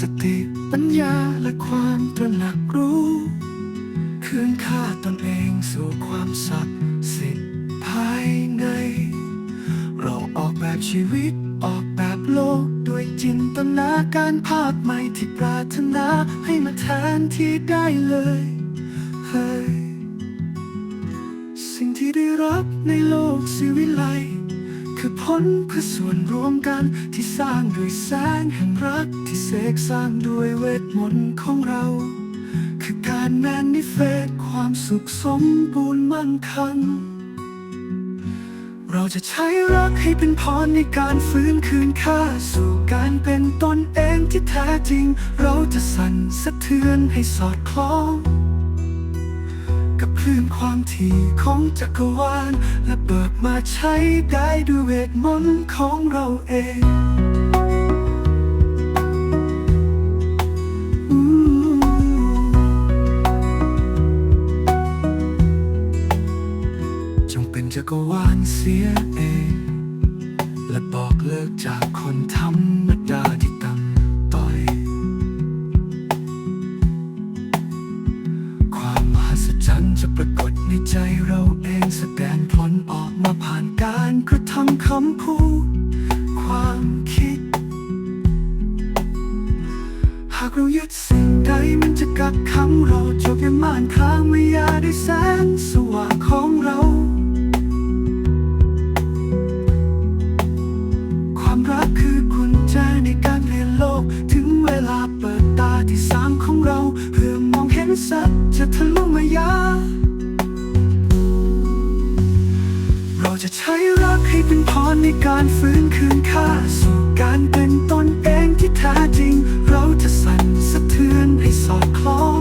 สติปัญญาและความตระหนักรู้ คืนค่าตนเองสู่ความศักดิ์สิทธิ์ภายใน เราออกแบบชีวิตออกแบบโลกด้วยจินตนาการภาพใหม่ที่ปรารถนาให้มาแทนที่ได้เลยเฮ้ยสิ่งที่ได้รับในโลกสิวิไล คือผลเพื่อส่วนรวมกันที่สร้างด้วยแสงแห่งรักที่เสกสร้างด้วยเวทมนต์ของเรา คือการแมนิเฟสความสุขสมบูรณ์มั่นคงเราจะใช้รักให้เป็นพรในการฟื้นคืนค่า สู่การเป็นตนเองที่แท้จริง เราจะสั่นสะเทือนให้สอดคล้อง กับคลื่นความถี่ของจักรวาล และเบิกมาใช้ได้ด้วยเวทมนต์ของเราเองจงเป็นจักรวาลเสียเอง และบอกเลิกจากคนธร งแสดงผลออกมาผ่านการกระทำคำพูด พรในการฟื้นคืนค่าสู่การเป็นตนเองที่แท้จริง เราจะสั่นสะเทือนให้สอดคล้อง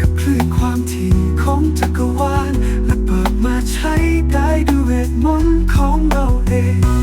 กับคลื่นความถี่ของจักรวาลและเปิดมาใช้ได้ด้วยเวทมนต์ของเราเอง